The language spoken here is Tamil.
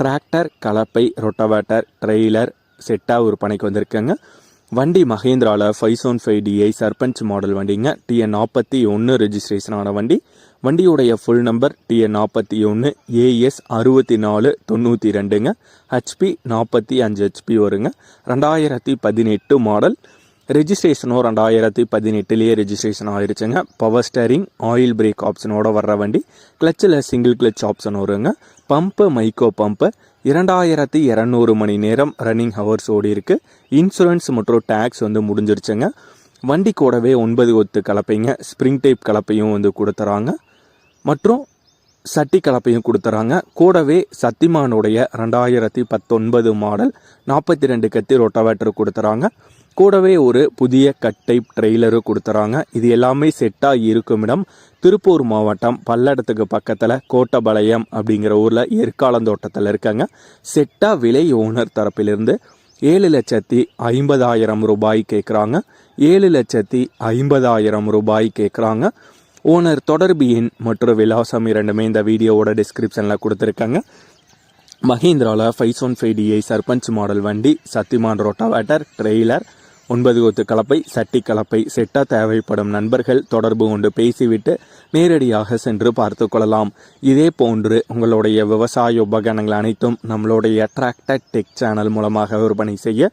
டிராக்டர் கலப்பை ரொட்டவேட்டர் ட்ரெய்லர் செட்டாக விற்பனைக்கு வந்திருக்கேங்க. வண்டி மகேந்திராவில் ஃபைவ் சோன் ஃபைவ் டிஐ சர்பஞ்ச் மாடல் வண்டிங்க. டிஎன் நாற்பத்தி ஒன்று ரெஜிஸ்ட்ரேஷன் ஆன வண்டி. வண்டியுடைய ஃபுல் நம்பர் டிஎன் நாற்பத்தி ஒன்று ஏஎஸ் அறுபத்தி நாலு தொண்ணூற்றி ரெண்டுங்க. ஹெச்பி நாற்பத்தி அஞ்சு ஹெச்பி வருங்க. ரெண்டாயிரத்தி பதினெட்டு மாடல் ரெஜிஸ்ட்ரேஷனும் ரெண்டாயிரத்தி பதினெட்டுலேயே ரெஜிஸ்ட்ரேஷன் ஆயிடுச்சுங்க பவர் ஸ்டேரிங் ஆயில் பிரேக் ஆப்ஷனோட வர்ற வண்டி. கிளச்சில் சிங்கிள் கிளச் ஆப்ஷன் வருங்க. Pump Mico pump. இரண்டாயிரத்தி இரநூறு மணி நேரம் ரன்னிங் ஹவர்ஸ் ஓடி இருக்கு. இன்சூரன்ஸ் மற்றும் டேக்ஸ் வந்து முடிஞ்சிருச்சுங்க. வண்டி கூடவே ஒன்பது ஒத்து கலப்பைங்க. ஸ்ப்ரிங் டைப் கலப்பையும் வந்து கொடுத்துறாங்க. மற்றும் சட்டி கலப்பையும் கொடுத்துறாங்க. கூடவே சத்திமானுடைய ரெண்டாயிரத்தி பத்தொன்பது மாடல் நாற்பத்தி ரெண்டு கத்தி ரொட்டவேட்டர் கொடுத்துறாங்க. கூடவே ஒரு புதிய கட் டைப் ட்ரெய்லரும் கொடுத்துறாங்க. இது எல்லாமே செட்டாக இருக்கும் இடம். திருப்பூர் மாவட்டம் பல்லடத்துக்கு பக்கத்தில் கோட்டபாளையம் அப்படிங்கிற ஊரில் எற்காலந்தோட்டத்தில் இருக்காங்க. செட்டாக விலை ஓனர் தரப்பிலிருந்து ஏழு லட்சத்தி ஐம்பதாயிரம் ரூபாய் கேட்குறாங்க ஏழு லட்சத்தி ஐம்பதாயிரம் ரூபாய் கேட்குறாங்க ஓனர் தொடர்பு எண் மற்றும் விலாசம் இரண்டுமே இந்த வீடியோவோட டிஸ்கிரிப்ஷனில் கொடுத்துருக்காங்க. மஹேந்திராவில் five one five DI Sarpanch model வண்டி சத்திமான் ரோட்டாவேட்டர் ட்ரெய்லர் ஒன்பது கொத்து கலப்பை சட்டி கலப்பை செட்டா தேவைப்படும் நண்பர்கள் தொடர்பு கொண்டு பேசிவிட்டு நேரடியாக சென்று பார்த்து கொள்ளலாம். இதே போன்று உங்களுடைய விவசாய உபகரணங்கள் அனைத்தும் நம்மளுடைய டிராக்டர் டெக் சேனல் மூலமாக விற்பனை செய்ய